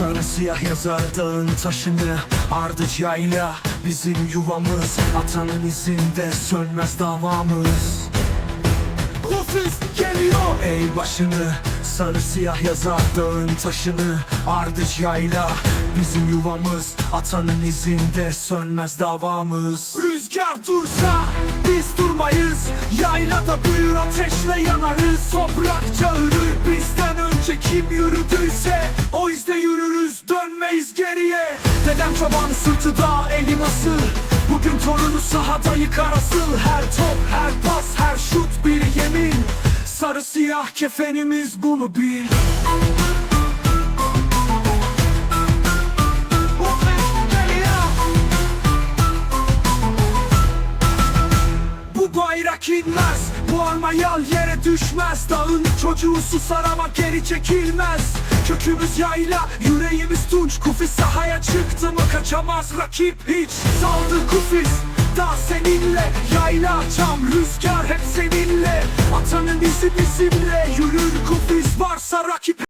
siyah yazar dağın taşını. Ardıç yayla bizim yuvamız. Atanın izinde sönmez davamız. Ofis geliyor. Ey başını Sarı siyah yazar dağın taşını. Ardıç yayla bizim yuvamız. Atanın izinde sönmez davamız. Rüzgar dursa biz durmayız. Yaylada büyür ateşle yanarız. Toprak kim yürüdüyse O izde yürürüz dönmeyiz geriye. Dedem çoban sırtı da eli nasıl Bugün torunu sahada yıkar asıl. Her top, her pas, her şut bir yemin. Sarı siyah kefenimiz bunu bil. Bu bayrak inmez. Bu arma yal yere düşmez. Dağın çocuğu susar ama geri çekilmez. Kökümüz yayla Yüreğimiz tunç. Kufis sahaya çıktı mı kaçamaz rakip hiç. Saldı kufis Dağ seninle. Yayla çam rüzgar hep seninle. Atanın izi bizimle. Yürür kufis varsa rakip